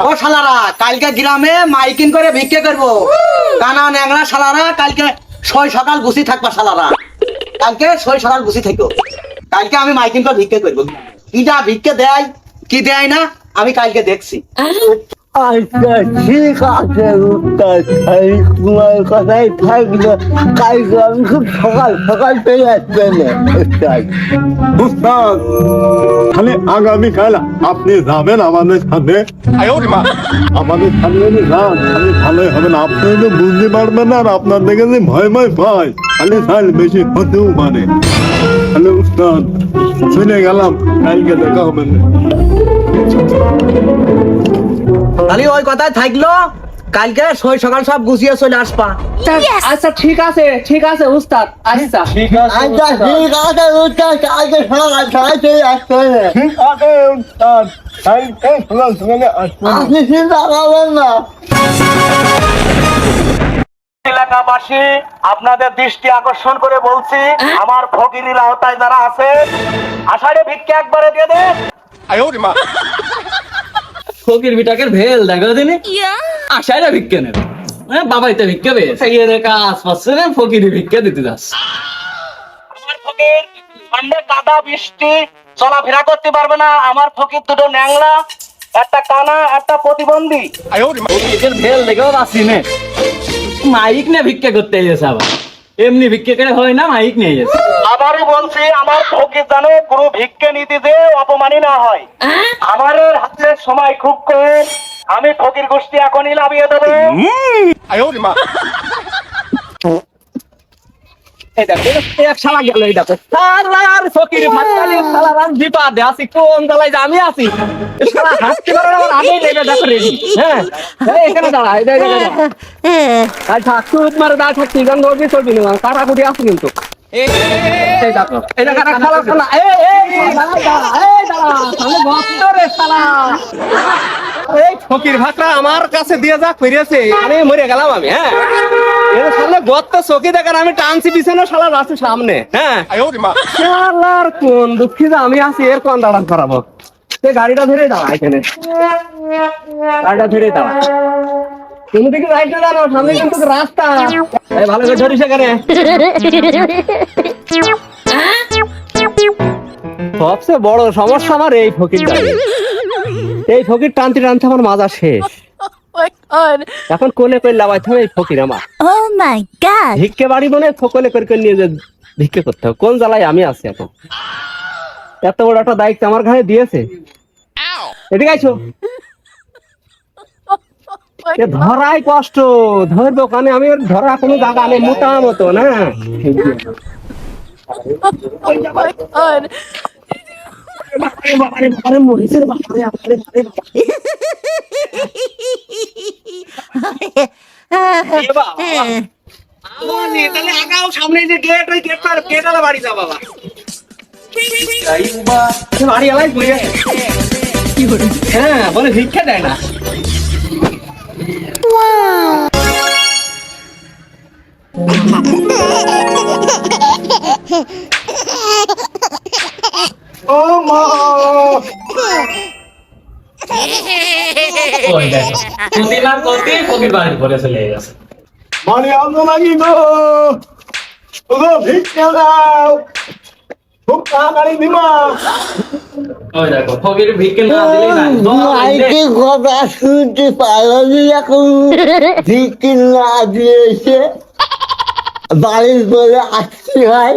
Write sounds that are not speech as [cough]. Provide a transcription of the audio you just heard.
ও শালারা কালকে গ্রামে মাইকিং করে ভিক্ষে করব। কানা ন্যাংরা শালারা কালকে ছয় সকাল গুছি থাকবা শালারা। কালকে ছয় সকাল গুছি থাকো। কালকে আমি মাইকিং করে ভিক্ষে করব। কিটা ভিক্ষে দেয় কি দেয় না আমি কালকে দেখছি। আচ্ছা ঠিক আছে উত্তর। আমি তোমার কথাই থাকব কালকে আমি খুব সকাল সকাল পেয়ে আসবে না উস্তাদ তাহলে আগামীকাল আপনি যাবেন আমাদের সাথে। আমাদের যান ভালোই হবে না। আপনি তো বুঝতে পারবেন না আর আপনার দেখে যে ভয় ভয় পায়। খালি সাল বেশি হতেও পারে তাহলে উস্তাদ শুনে গেলাম কালকে দেখা হবে না। তাহলে ওই কথাই থাকল কালকে ছয় সকাল সব গুছিয়ে চলে আসবা। আচ্ছা ঠিক আছে ঠিক আছে উস্তাদ আচ্ছা। ঠিক আছে আচ্ছা ঠিক আছে উত্তর কালকে সকাল না ঠিক আছে উস্তাদ। কালকে সকাল আপনি চিন্তা করবেন না। এলাকাবাসী আপনাদের দৃষ্টি আকর্ষণ করে বলছি আমার ফকিরির আওতায় যারা আছে আষাঢ়ে ভিক্ষে একবারে দিয়ে দেন। ফকির বিটাকে ভেল দেখো দিনি আশায় না ভিক্ষে নেবে। মানে বাবাই তো ভিক্ষে পেয়েছে এই রে কাজ পাচ্ছে না ফকির ভিক্ষে দিতে যাস আমার ফকির ঠান্ডে কাদা বৃষ্টি চলাফেরা করতে পারবে না। আমার ফকির দুটো ন্যাংলা একটা কানা একটা প্রতিবন্ধী। ফকিরের ভেল দেখেও বাসি নে মাইক নে ভিক্ষে করতে এসেছে আবার। এমনি ভিক্ষে করে হয় না মাইক নিয়ে আবারও বলছি আমার ফকির জানো কোনো ভিক্ষে নীতি যে অপমানী না হয়। আমার হাতে সময় খুব কম। আমি ফকির গোষ্ঠী এখনই লাভিয়ে দেবো। আমি আছি, হ্যাঁ? মারে চলবি না, কাটাকুটি আছে কিন্তু। ফকির আমার কাছে দিয়ে যা আমি মরে গেলাম আমি হ্যাঁ? সামনে গত চকি দেখার আমি টানছি পিছনে শালা আছে সামনে হ্যাঁ? শালার কোন দুঃখিত আমি আছি এর কোন দাঁড়ান করাবো? সে গাড়িটা ধরে দাঁড়া এখানে। গাড়িটা ধরে দাঁড়া। তুমি দিকে রাইটে দাঁড়ানো সামনে কিন্তু রাস্তা। এই ভালো করে ধরিস এখানে। সবচেয়ে বড় সমস্যা আমার এই ফকির এই ফকির টানতে টানতে আমার মাজা শেষ। এখন কোলে করে লাগাইতে হবে এই ফকির আমার। Oh my god. ভিক্ষে বাড়ি মনে কোলে করে করে নিয়ে যে ভিক্ষে করতে হবে। কোন জ্বালায় আমি আছি এখন? এত বড় একটা দায়িত্ব আমার ঘাড়ে দিয়েছে। এদিকে আইছো। এ ধরাই কষ্ট ধরবো কানে? আমি ধরা কোনো জায়গা নেই মোটা মতো না? আগাও সামনে যে গেট ওই গেট গেট বাড়ি যা বাবা বাড়ি আলাই হ্যাঁ বলে ভিক্ষা দেয় না। ও মা প্রতিবার করতে ফকির বাড়ি ভিক্ষা দাও খুব তাড়াতাড়ি দিমা ওই দেখো ফকির ভিক্ষে না দিলেই না মাইকে কথা শুনতে পারি এখন? [laughs] ভিকি না দিয়েছে। বাড়ির বলে আসতে হয়।